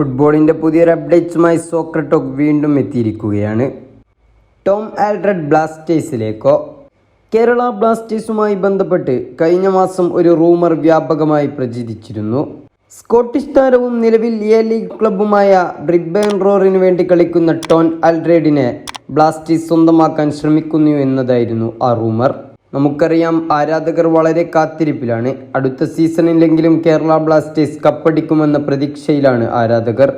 ഫുട്ബോളിന്റെ പുതിയൊരു അപ്ഡേറ്റ്സുമായി soccer talk വീണ്ടും എത്തിയിരിക്കുകയാണ്. ടോം ആൽഡ്രഡ് ബ്ലാസ്റ്റേഴ്സിലേക്കോ? കേരള ബ്ലാസ്റ്റേഴ്സുമായി ബന്ധപ്പെട്ട് കഴിഞ്ഞ മാസം ഒരു റൂമർ വ്യാപകമായി പ്രചരിച്ചിരുന്നു. സ്കോട്ടിഷ് താരവും നിലവിൽ എ ലീഗ് ക്ലബ്ബുമായ ബ്രിബേൺ റോറിന് വേണ്ടി കളിക്കുന്ന ടോൺ ആൽഡ്രേഡിനെ ബ്ലാസ്റ്റേഴ്സ് സ്വന്തമാക്കാൻ ശ്രമിക്കുന്നു എന്നതായിരുന്നു ആ റൂമർ. നമുക്കറിയാം ആരാധകർ വളരെ കാത്തിരിപ്പിലാണ്. അടുത്ത സീസണിലെങ്കിലും കേരള ബ്ലാസ്റ്റേഴ്സ് കപ്പടിക്കുമെന്ന പ്രതീക്ഷയിലാണ് ആരാധകർ.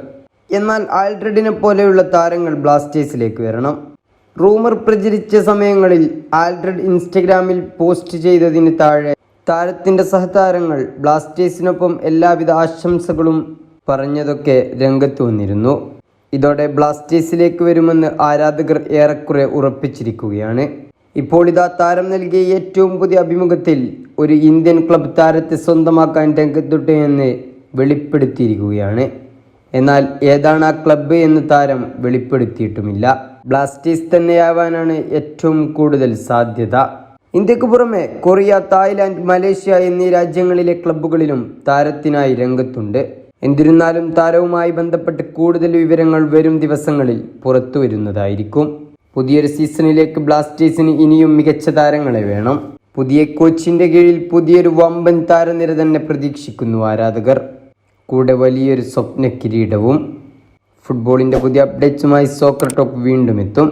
എന്നാൽ ആൽഡ്രഡിനെ പോലെയുള്ള താരങ്ങൾ ബ്ലാസ്റ്റേഴ്സിലേക്ക് വരണം. റൂമർ പ്രചരിച്ച സമയങ്ങളിൽ ആൽഡ്രഡ് ഇൻസ്റ്റഗ്രാമിൽ പോസ്റ്റ് ചെയ്തതിന് താഴെ താരത്തിന്റെ സഹതാരങ്ങൾ ബ്ലാസ്റ്റേഴ്സിനൊപ്പം എല്ലാവിധ ആശംസകളും പറഞ്ഞതൊക്കെ രംഗത്ത് വന്നിരുന്നു. ഇതോടെ ബ്ലാസ്റ്റേഴ്സിലേക്ക് വരുമെന്ന് ആരാധകർ ഏറെക്കുറെ ഉറപ്പിച്ചിരിക്കുകയാണ്. ഇപ്പോൾ ഇതാ താരം നൽകിയ ഏറ്റവും പുതിയ അഭിമുഖത്തിൽ ഒരു ഇന്ത്യൻ ക്ലബ് താരത്തെ സ്വന്തമാക്കാൻ രംഗത്തുണ്ട് എന്ന് വെളിപ്പെടുത്തിയിരിക്കുകയാണ്. എന്നാൽ ഏതാണ് ആ ക്ലബ് എന്ന് താരം വെളിപ്പെടുത്തിയിട്ടുമില്ല. ബ്ലാസ്റ്റേഴ്സ് തന്നെയാവാനാണ് ഏറ്റവും കൂടുതൽ സാധ്യത. ഇന്ത്യയ്ക്ക് പുറമെ കൊറിയ തായ്ലാന്റ് മലേഷ്യ എന്നീ രാജ്യങ്ങളിലെ ക്ലബ്ബുകളിലും താരത്തിനായി രംഗത്തുണ്ട്. എന്നിരുന്നാലും താരവുമായി ബന്ധപ്പെട്ട് കൂടുതൽ വിവരങ്ങൾ വരും ദിവസങ്ങളിൽ പുറത്തു വരുന്നതായിരിക്കും പുതിയൊരു സീസണിലേക്ക് ബ്ലാസ്റ്റേഴ്സിന് ഇനിയും മികച്ച താരങ്ങളെ വേണം. പുതിയ കോച്ചിന്റെ കീഴിൽ പുതിയൊരു വമ്പൻ താരനിര തന്നെ പ്രതീക്ഷിക്കുന്നു ആരാധകർ. കൂടെ വലിയൊരു സ്വപ്ന കിരീടവും ഫുട്ബോളിന്റെ പുതിയ അപ്ഡേറ്റ്സുമായി സോക്കർ ടോക്ക് വീണ്ടും എത്തും.